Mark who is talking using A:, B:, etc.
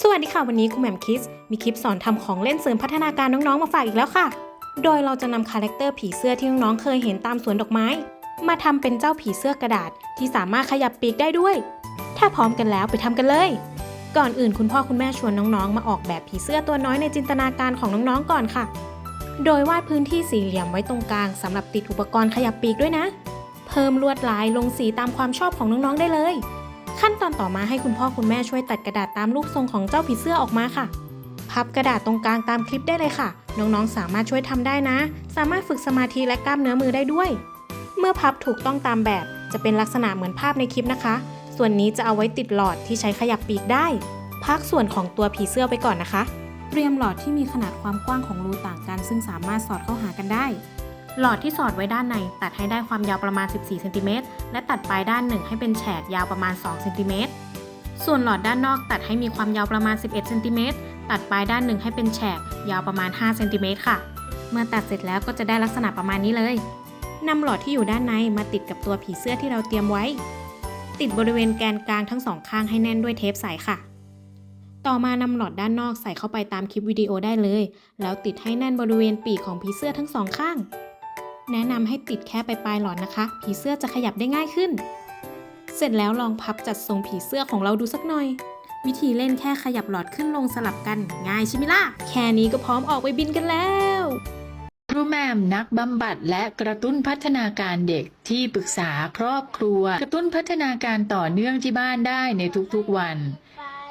A: สวัสดีค่ะ วันนี้คุณแหม่มคิส มีคลิปสอนทำของเล่นเสริมพัฒนาการน้องๆมาฝากอีกแล้วค่ะ โดยเราจะนำคาแรคเตอร์ผีเสื้อที่น้องๆเคยเห็นตามสวนดอกไม้ มาทำเป็นเจ้าผีเสื้อกระดาษที่สามารถขยับปีกได้ด้วย ถ้าพร้อมกันแล้วไปทำกันเลย ก่อนอื่นคุณพ่อคุณแม่ชวนน้องๆ มาออกแบบผีเสื้อตัวน้อยในจินตนาการของน้องๆก่อนค่ะ โดยวาดพื้นที่สี่เหลี่ยมไว้ตรงกลางสำหรับติดอุปกรณ์ขยับปีกด้วยนะ เพิ่มลวดลายลงสีตามความชอบของน้องๆได้เลย ขั้นตอนต่อมาให้คุณพ่อคุณแม่ช่วยตัดกระดาษตามรูปทรงของเจ้าผีเสื้อออกมาค่ะ พับกระดาษตรงกลางตามคลิปได้เลยค่ะ น้องๆ สามารถช่วยทำได้นะ สามารถฝึกสมาธิและกล้ามเนื้อมือได้ด้วย เมื่อพับถูกต้องตามแบบ จะเป็นลักษณะเหมือนภาพในคลิปนะคะ ส่วนนี้จะเอาไว้ติดหลอดที่ใช้ขยับปีกได้ พักส่วนของตัวผีเสื้อไปก่อนนะคะ เตรียมหลอดที่มีขนาดความกว้างของรูต่างกัน ซึ่งสามารถสอดเข้าหากันได้ หลอดที่สอดไว้ด้านในตัดให้ได้ความยาวประมาณ 14 เซนติเมตร และตัดปลายด้านหนึ่งให้เป็นแฉกยาวประมาณ 2 เซนติเมตร ส่วนหลอดด้านนอกตัดให้มีความยาวประมาณ 11 เซนติเมตร ตัดปลายด้านหนึ่งให้เป็นแฉกยาวประมาณ 5 เซนติเมตรค่ะ เมื่อตัดเสร็จแล้วก็จะได้ลักษณะประมาณนี้เลยนำหลอดที่อยู่ด้านในมาติดกับตัวผีเสื้อที่เราเตรียมไว้ ติดบริเวณแกนกลางทั้งสองข้างให้แน่นด้วยเทปใสค่ะ ต่อมานำหลอดด้านนอกใส่เข้าไปตามคลิปวิดีโอได้เลย แล้วติดให้แน่นบริเวณปีกของผีเสื้อทั้งสองข้าง แนะนำให้ติดแค่ปลายๆหลอดนะคะ ผีเสื้อจะขยับได้ง่ายขึ้น เสร็จแล้วลองพับจัดทรงผีเสื้อของเราดูสักหน่อย วิธีเล่นแค่ขยับหลอดขึ้นลงสลับกันง่ายใช่ไหมล่ะ แค่นี้ก็พร้อมออกไปบินกันแล้ว
B: ครูแหม่มนักบำบัดและกระตุ้นพัฒนาการเด็กที่ปรึกษาครอบครัว กระตุ้นพัฒนาการต่อเนื่องที่บ้านได้ในทุกๆวัน